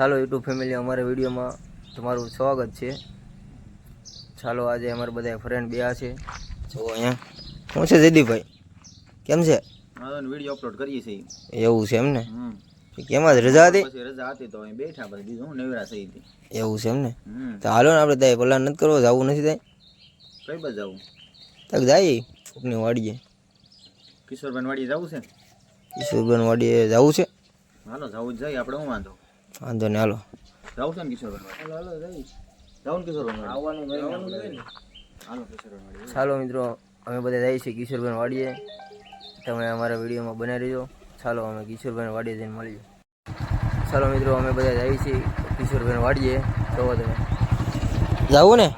ચાલો YouTube family અમારા વિડીયોમાં તમારું સ્વાગત છે. ચાલો આજે અમારા બધા ફ્રેન્ડ બે છે. જો અહીંયા. શું છે જયદીપભાઈ? કેમ છે? વીડિયો અપલોડ કરીએ છીએ. એવું છે એમ ને? કેમાં જ રજા હતી? રજા હતી તો બેઠા પછી બીજું હું નવરા થઈ હતી. એવું છે એમ ને? હમ. તો હાલો ને આપણે ત્યાં પલાન નથી કરવો જવું નથી ત્યાં કઈ બાજુ જવું? તક જાય? કોકની વાડીએ. કિશોરબેન વાડીએ જવું છે? કિશોરબેન વાડીએ જવું છે? હાલો જવું જ જાય. આપણે હું વાંધો? વાંધો ને હાલો. જવું છે ને કિશોર હાલો હાલો જઈ જવું આવવાનું હાલો કિશોરભાઈ ચાલો મિત્રો અમે બધા જઈએ છીએ કિશોરભાઈ વાડીએ. તમે અમારા વિડીયોમાં બનાવી દેજો. ચાલો અમે કિશોરભાઈ વાડીએ જઈને મળીએ ચાલો મિત્રો અમે બધા જઈએ છીએ કિશોરભાઈ વાડીએ. જોવો તમે. જાવું ને?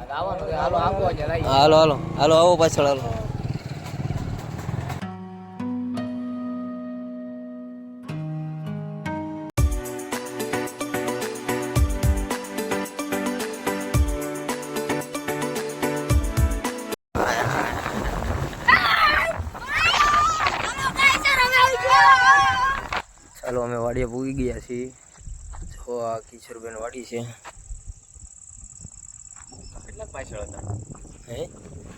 હાલો હાલો. હાલો આવો પાછળ હાલો. કિશોરબેન વાડી છે. કેટલાક પાછળ હતા? હે?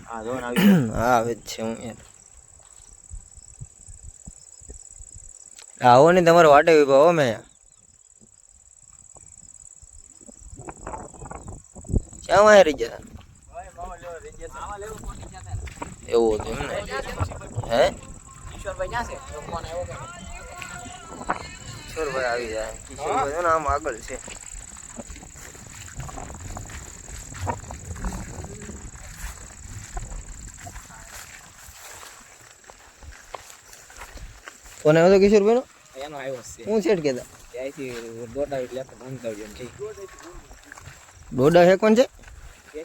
હા જો ને આવી હા આવે જ છે હું યાર આવો ને તમારે વાટે ઊભા હો મેં. ક્યાં વાય રહી ગયા? એવું હતું એમ ને? હે? કિશોરભાઈ આવી જાય. કિશોરભાઈ જો ને આમ આગળ છે. કોને આવ્યો કિશોરભાઈ નો એનો આવ્યો છે. હું છેટ કેતા ત્યાંથી દોડા એટલે તો ભણતા હોય એમ ડોડા હે કોણ છે?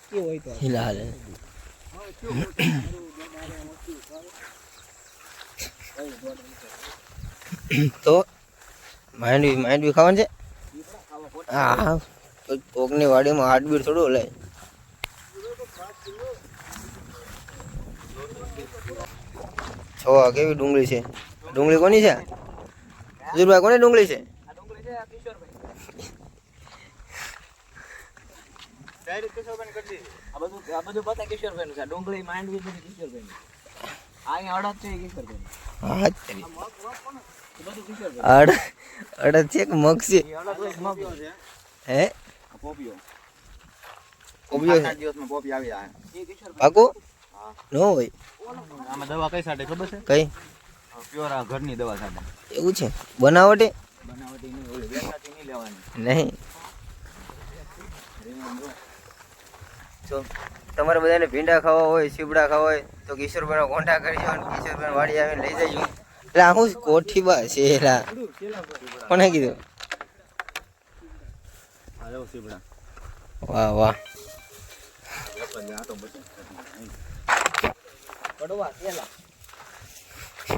કે હોય તો. હિલા હાલે. તો માંડવી માંડવી ખાવાનું છે? હા કોકની વાડીમાં હાર્ટબીટ થોડું લે છો કેવી ડુંગળી છે. ડુંગળી કોની છે? હજુરભાઈ કોની ડુંગળી છે? આ બધું આ કિશોરભાઈ ડુંગળી માંડવી બધી અહીંયા અડદ છે કે મગ છે? હે? પોપિયો કોબીઓ છે? સાત આઠ દિવસમાં પોપી આવી જાય એ કિશોરભાઈ પાકું? હા હોય. આમાં દવા કઈ સાડે ખબર છે? કઈ? પ્યોર આ ઘરની દવા સાથે. એવું છે? બનાવટી? બનાવટી નહીં ઓલી વેચાતી નહીં લેવાની. નહીં. જો તમારે બધાને ભીંડા ખાવા હોય સીબડા ખાવા હોય તો કિશોરભાઈનો કોન્ટેક્ટ કરજો અને કિશોરભાઈ વાડી આવીને લઈ જજો. એટલે આ કોઠી બા છે એલા કોને કીધું? વાહ વાહ. પડવા કેલા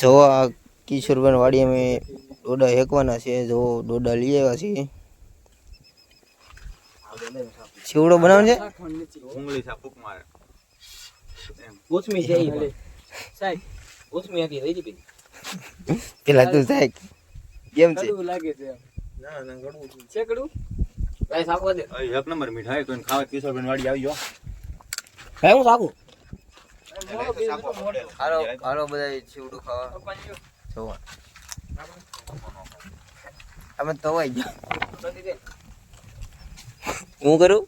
જો આ કિશોરભાઈ વાડી અમે ડોડા હેકવાના છે જો ડોડા લઈ આવ્યા છીએ. ચીવડો બનાવવાનો છે? ભૂંગળી સા ફૂક મારે. કોથમી છે ઈ સાહેબ કોથમી હતી રહી ગઈ પેલા તું સાહેબ કેમ છે? કડવું લાગે છે ના ના ગડવું છે. કડવું? ભાઈ સાકો દે એક નંબર મીઠાઈ કોઈને ખાવા બેન વાડી આવી ગયો. ભાઈ હું સાકો હાલો હાલો બધા ચીવડું ખાવા. જોવા અમે તવાઈ ગયા હું કરું?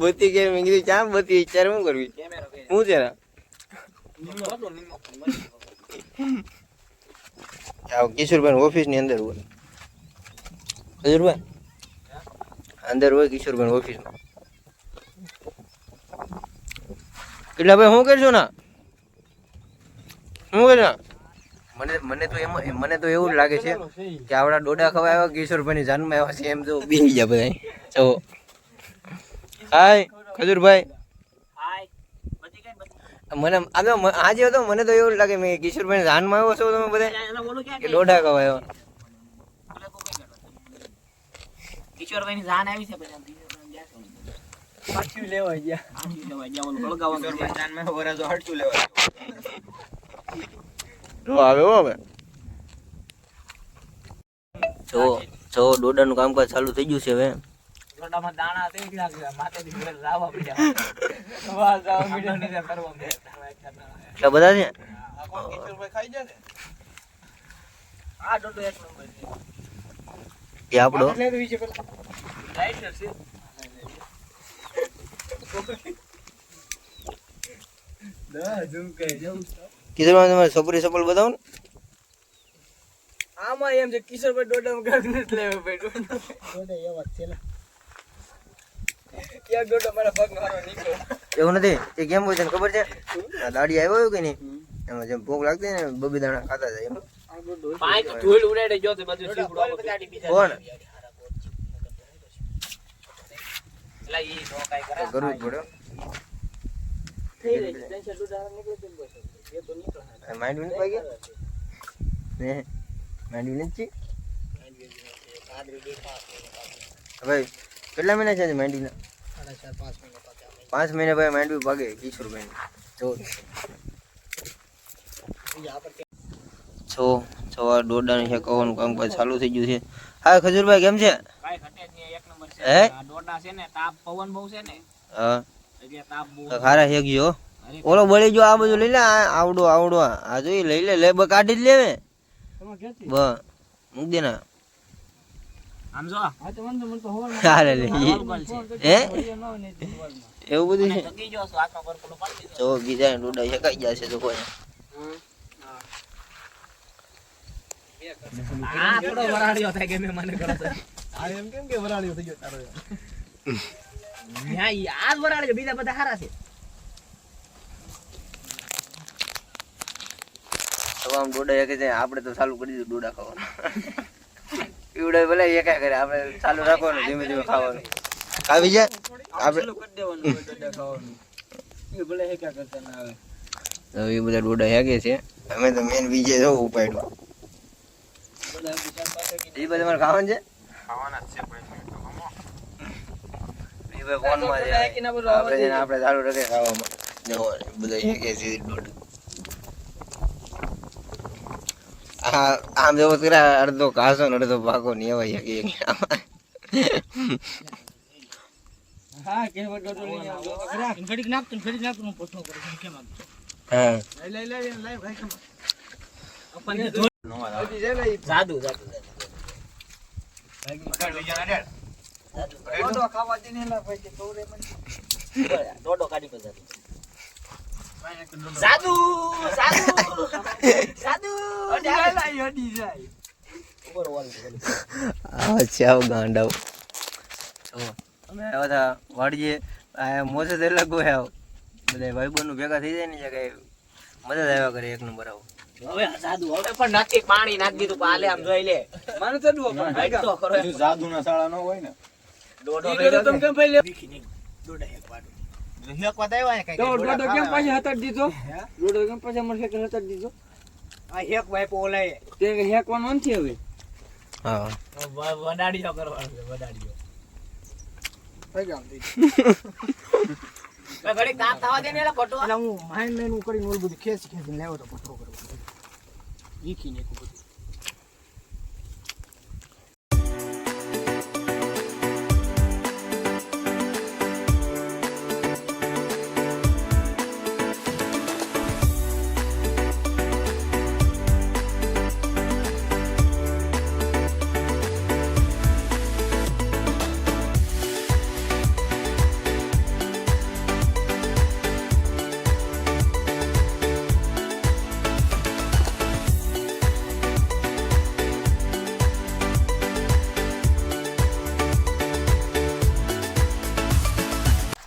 બત્તી કે મેં કીધું ચા બત્તી ચાર શું કરવી શું છે આવ, કિશોરભાઈ ઓફિસની અંદર હોય. કિશોરભાઈ? અંદર હોય કિશોરભાઈ ઓફિસ કેટલા ભાઈ શું કરશો ના? શું કરશો? મને મને તો એમ મને તો એવું લાગે છે કે આવડા ડોડા ખવા આવ્યા કિશોરભાઈ ની જાનમાં આવ્યા છે એમ જો બેસી ગયા બધા જો. હાય ખજૂરભાઈ. હાય મને આમ તો આજે હતો મને તો એવું લાગે મેં કિશોરભાઈ જાનમાં આવ્યો છો તમે બધા? કે દોઢા કવાયો કિશોરભાઈ ની જાન આવી છે પછી લેવા ગયા. લેવા ગયા ઓલું હળગાવવાનું છે. જાનમાં વરાજો હટચું લેવા. જો આવે હો હવે જો જો દોડાનું કામકાજ ચાલુ થઈ ગયું છે હવે દોડામાં દાણા એટલા જ માથેથી ઘરે લાવવા પડ્યા. વાહ, લાવવા પડ્યા. નીચે કરવા પડ્યા. એટલા બધા છે આ દોડો એક નંબર છે. એ આપણો લાઈટર છે. કિશોરભાઈ તમારે સપરી સપલ બતાવો ને? આમાં એમ છે કિશોરભાઈ દોડામાં કાંઈક નથી લેવા પડ્યું. એક ડોડા મારા પગ મારો નીકળ્યો. એવું નથી એ કેમ હોય છે ખબર છે? આ દાડી આવ્યો હોય કે નહીં? એમાં જેમ ભૂખ લાગતી ને બબી દાણા ખાતા જાય એમ. પાંચ ધૂળ ઉડાડે જો તો બધું કોણ? એલા ઈ નો કાંઈ કરે. કરવું જ પડે. થઈ રહી છે. નીકળે તો બસ. એ તો નીકળે. માંડવી નથી પાકી ને માંડવી નથી ભાઈ કેટલા મહિના છે માંડવીના પાંચ મહિના ભાઈ માંડવી ભાગે કિશોરભાઈ જો છો છો છે કવાનું કામ કાજ ચાલુ થઈ ગયું છે હા ખજૂરભાઈ કેમ છે કાંઈ ઘટે જ નહીં. એક નંબર છે. હે? આ દોડા છે ને તાપ પવન બહુ છે ને હા ખારા શેકજો ગયો ઓલો બળી જો આ બધું લઈ લે આ આવડો આવડો. આ જોઈ લઈ લે લે બ કાઢી જ લેવે. બ મૂક દે ના. આમ જો હાલે લે. ઈ. હે? એવું બધું છે? જગી જો છો આખા પર પેલો પાડી જો બીજા ડોડા શેકાઈ ગયા છે તો કોઈ. આ થોડો વરાળિયો થાય કે મે મને કરો આ એમ કેમ કે વરાળ્યો થઈ ગયો તારો ઈ આ જ વરાળિયો બીજા બધા હારા છે. તમામ ડોડા એક છે આપણે તો ચાલુ કરી દીધું ડોડા ખાવાનું. પીવડે ભલે એકા કરે આપણે ચાલુ રાખવાનું ધીમે ધીમે ખાવાનું. આવી જાય. આપણે કરી દેવાનું ડોડા ખાવાનું. એ ભલે એકા કરતા ના આવે. એ બધા ડોડા શેકે છે. અમે તો મેન બીજે જો ઉપાડ્યું એ બધા મારે ખાવાનું છે? એ ભાઈ ફોનમાં છે આપણે છે. ને આપણે ચાલુ રાખે ખાવામાં જો બધા શેકે છે આમ જેવો કરા અડધો કાસો ને અડધો ભાગો ને એવા શેકે હા કે વડો લઈ આવજો ઘડીક નાખતું ઘડીક નાખતું ને પોઠો કરું કેમ આમ? હા. લઈ લઈ લઈ ભાઈ કમ ડોડો ખાવા દે ને એલા ભાઈ કે તોરે મને. જાદુ કાઢી પછી જાદુ જાદુ જાદુ અડી જાય અડી જાય. ઉપર વોલ અચ્છા ગાંડાવ અમે આવ્યા વાડીએ મોસે તો અલગ આવ. બધા ભાઈબંધો ભેગા થઈ જાય ને જે મજા મદદ આવ્યા કરે એક નંબર આવો. હવે પણ નથી પાણી નાખી દીધું પાલે આમ જોઈ લે. મને તો કરો જાદુ ના શાળા ન હોય ને. દોડો લો તમે. કેમ ભાઈ લે દોડા એક. એક ને કાંઈક તો દોડા કેમ પાછી હતાડ દીધો ડોડો કેમ પાછી મને કે હતાડ દીધો આ એક વાઈપ ઓલાય. તે હેકવાનો નથી હવે હા વડાડીઓ કરવાનો છે, વડાડીઓ. થઈ ગયા હવે ઘડીક થવા દે ને એલા ખોટું. એટલે હું માઇન્ડ મેન કરીને ઓલું બધું ખેંચી ખેંચીને લેવો તો પથરો કરવો વીખી ને બધું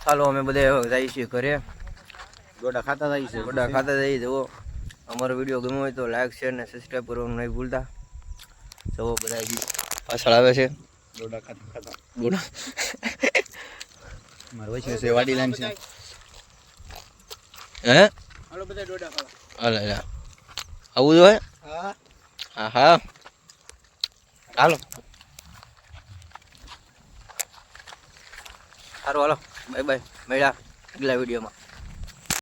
ચાલો અમે બધા જઈએ છીએ ઘરે. ગોડા ખાતા થાય છે ગોડા ખાતા જઈએ જુઓ. અમારો વીડિયો ગમ્યો હોય તો લાઈક શેર ને સબસ્ક્રાઈબ કરવાનું નહીં ભૂલતા. જુઓ બધા પાછળ આવે છે. ગોડા ખાતા ખાતા. ગોડા. મારો છે વાડી લાઈન છે. હે? હાલો બધા ડોડા ખાવા. હાલે હાલે. આવું જોઈએ હા. હા હા. હાલો. સારું હાલો. bye bye mày ra. Đi lại video mà